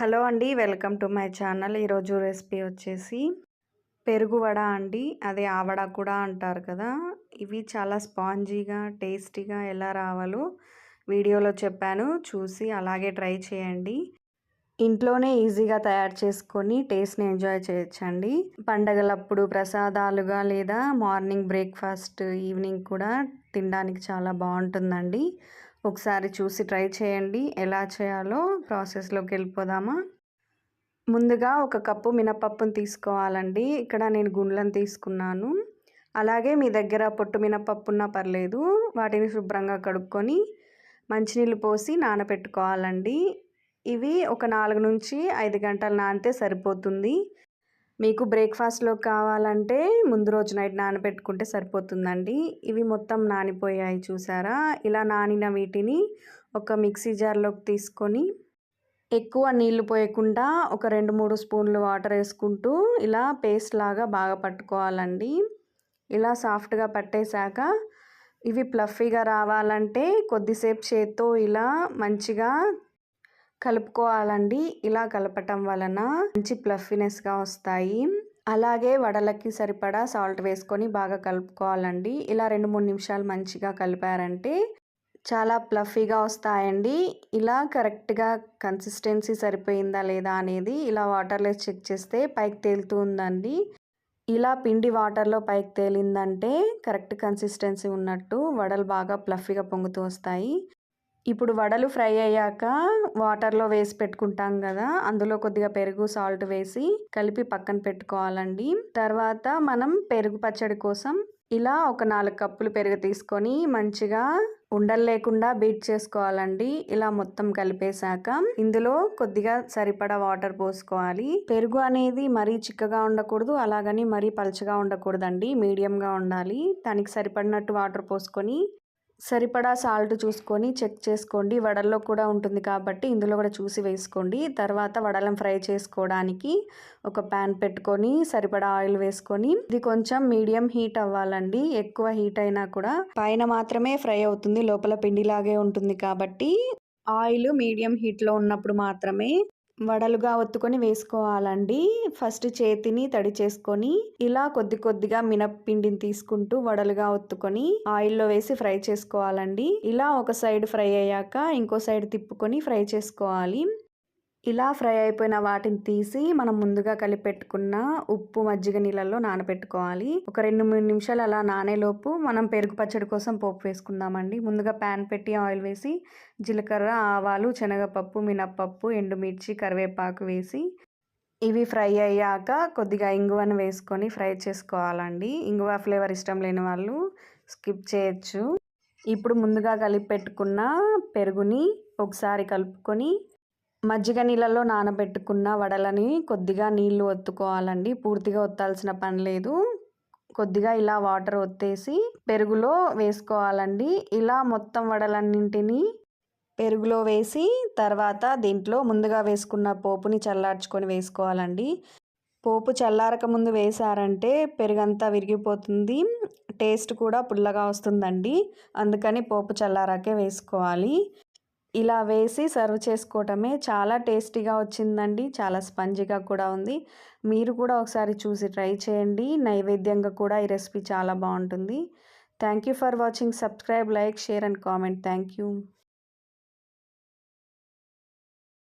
Hello అండి welcome to my channel. ఈరోజు recipe వచ్చేసి పెరుగు వడ అండి. అదే ఆవడ కూడా అంటారు కదా. ఇవి చాలా స్పాంజీగా టేస్టీగా ఎలా రావాలో వీడియోలో చెప్పాను. చూసి అలాగే ట్రై చేయండి. ఇంట్లోనే ఈజీగా తయారు చేసుకొని టేస్ట్ని ఎంజాయ్ చేయొచ్చండి. పండగలప్పుడు ప్రసాదాలుగా లేదా మార్నింగ్ బ్రేక్ఫాస్ట్ ఈవినింగ్ కూడా తినడానికి చాలా బాగుంటుందండి. ఒకసారి చూసి ట్రై చేయండి. ఎలా చేయాలో ప్రాసెస్లోకి వెళ్ళిపోదామా? ముందుగా ఒక కప్పు మినపప్పును తీసుకోవాలండి. ఇక్కడ నేను గుండ్లను తీసుకున్నాను. అలాగే మీ దగ్గర పొట్టు మినపప్పు ఉన్నా పర్లేదు. వాటిని శుభ్రంగా కడుక్కొని మంచినీళ్ళు పోసి నానబెట్టుకోవాలండి ఇవి ఒక నాలుగు నుంచి ఐదు గంటలు నానితే సరిపోతుంది. మీకు బ్రేక్ఫాస్ట్లో కావాలంటే ముందు రోజు నైట్ నానబెట్టుకుంటే సరిపోతుందండి. ఇవి మొత్తం నానిపోయాయి చూసారా? ఇలా నానిన వీటిని ఒక మిక్సీ జార్లోకి తీసుకొని ఎక్కువ నీళ్ళు పోయకుండా ఒక రెండు మూడు స్పూన్లు వాటర్ వేసుకుంటూ ఇలా పేస్ట్ లాగా బాగా పట్టుకోవాలండి. ఇలా సాఫ్ట్గా పట్టేశాక ఇవి ప్లఫీగా రావాలంటే కొద్దిసేపు చేత్తో ఇలా మంచిగా కలుపుకోవాలండి. ఇలా కలపటం వలన మంచి ప్లఫీనెస్గా వస్తాయి. అలాగే వడలకి సరిపడా సాల్ట్ వేసుకొని బాగా కలుపుకోవాలండి. ఇలా రెండు మూడు నిమిషాలు మంచిగా కలిపారంటే చాలా ప్లఫీగా వస్తాయండి. ఇలా కరెక్ట్గా కన్సిస్టెన్సీ సరిపోయిందా లేదా అనేది ఇలా వాటర్లో చెక్ చేస్తే పైకి తేలుతూ ఉందండి. ఇలా పిండి వాటర్లో పైకి తేలిందంటే కరెక్ట్ కన్సిస్టెన్సీ ఉన్నట్టు వడలు బాగా ప్లఫీగా పొంగుతూ వస్తాయి. ఇప్పుడు వడలు ఫ్రై అయ్యాక వాటర్లో వేసి పెట్టుకుంటాం కదా అందులో కొద్దిగా పెరుగు సాల్ట్ వేసి కలిపి పక్కన పెట్టుకోవాలండి. తర్వాత మనం పెరుగు పచ్చడి కోసం ఇలా ఒక నాలుగు కప్పులు పెరుగు తీసుకొని మంచిగా ఉండలు లేకుండా బీట్ చేసుకోవాలండి. ఇలా మొత్తం కలిపేశాక ఇందులో కొద్దిగా సరిపడా వాటర్ పోసుకోవాలి. పెరుగు అనేది మరీ చిక్కగా ఉండకూడదు అలాగని మరీ పలుచగా ఉండకూడదండి. మీడియంగా ఉండాలి. దానికి సరిపడినట్టు వాటర్ పోసుకొని సరిపడా సాల్ట్ చూసుకొని చెక్ చేసుకోండి. వడల్లో కూడా ఉంటుంది కాబట్టి ఇందులో కూడా చూసి వేసుకోండి. తర్వాత వడలం ఫ్రై చేసుకోవడానికి ఒక ప్యాన్ పెట్టుకొని సరిపడా ఆయిల్ వేసుకొని ఇది కొంచెం మీడియం హీట్ అవ్వాలండి. ఎక్కువ హీట్ అయినా కూడా పైన మాత్రమే ఫ్రై అవుతుంది. లోపల పిండిలాగే ఉంటుంది కాబట్టి ఆయిల్ మీడియం హీట్లో ఉన్నప్పుడు మాత్రమే వడలుగా ఒత్తుకొని వేసుకోవాలండి. ఫస్ట్ చేతిని తడి చేసుకొని ఇలా కొద్ది కొద్దిగా మినప్పిండిని తీసుకుంటూ వడలుగా ఒత్తుకొని ఆయిల్లో వేసి ఫ్రై చేసుకోవాలండి. ఇలా ఒక సైడ్ ఫ్రై అయ్యాక ఇంకో సైడ్ తిప్పుకొని ఫ్రై చేసుకోవాలి. ఇలా ఫ్రై అయిపోయిన వాటిని తీసి మనం ముందుగా కలిపెట్టుకున్న ఉప్పు మజ్జిగ నీళ్ళల్లో నానబెట్టుకోవాలి. ఒక రెండు మూడు నిమిషాలు అలా నానేలోపు మనం పెరుగు పచ్చడి కోసం పోపు వేసుకుందామండి. ముందుగా ప్యాన్ పెట్టి ఆయిల్ వేసి జీలకర్ర ఆవాలు శనగపప్పు మినప్పప్పు ఎండుమిర్చి కరివేపాకు వేసి ఇవి ఫ్రై అయ్యాక కొద్దిగా ఇంగువను వేసుకొని ఫ్రై చేసుకోవాలండి. ఇంగువ ఫ్లేవర్ ఇష్టం లేని వాళ్ళు స్కిప్ చేయొచ్చు. ఇప్పుడు ముందుగా కలిపి పెట్టుకున్న పెరుగుని ఒకసారి కలుపుకొని మజ్జిగ నీళ్ళలో నానబెట్టుకున్న వడలని కొద్దిగా నీళ్ళు ఒత్తుకోవాలండి. పూర్తిగా ఒత్తాల్సిన పని లేదు. కొద్దిగా ఇలా వాటర్ ఒత్తేసి పెరుగులో వేసుకోవాలండి. ఇలా మొత్తం వడలన్నింటినీ పెరుగులో వేసి తర్వాత దీంట్లో ముందుగా వేసుకున్న పోపుని చల్లార్చుకొని వేసుకోవాలండి. పోపు చల్లారక ముందు వేసారంటే పెరుగంతా విరిగిపోతుంది. టేస్ట్ కూడా పుల్లగా వస్తుందండి. అందుకని పోపు చల్లారాకే వేసుకోవాలి. ఇలా వేసి సర్వ్ చేసుకోవటమే చాలా టేస్టీగా వచ్చిందండి. చాలా స్పంజిగా కూడా ఉంది. మీరు కూడా ఒకసారి చూసి ట్రై చేయండి. నైవేద్యంగా కూడా ఈ రెసిపీ చాలా బాగుంటుంది. Thank you for watching. Subscribe like share and comment. Thank you.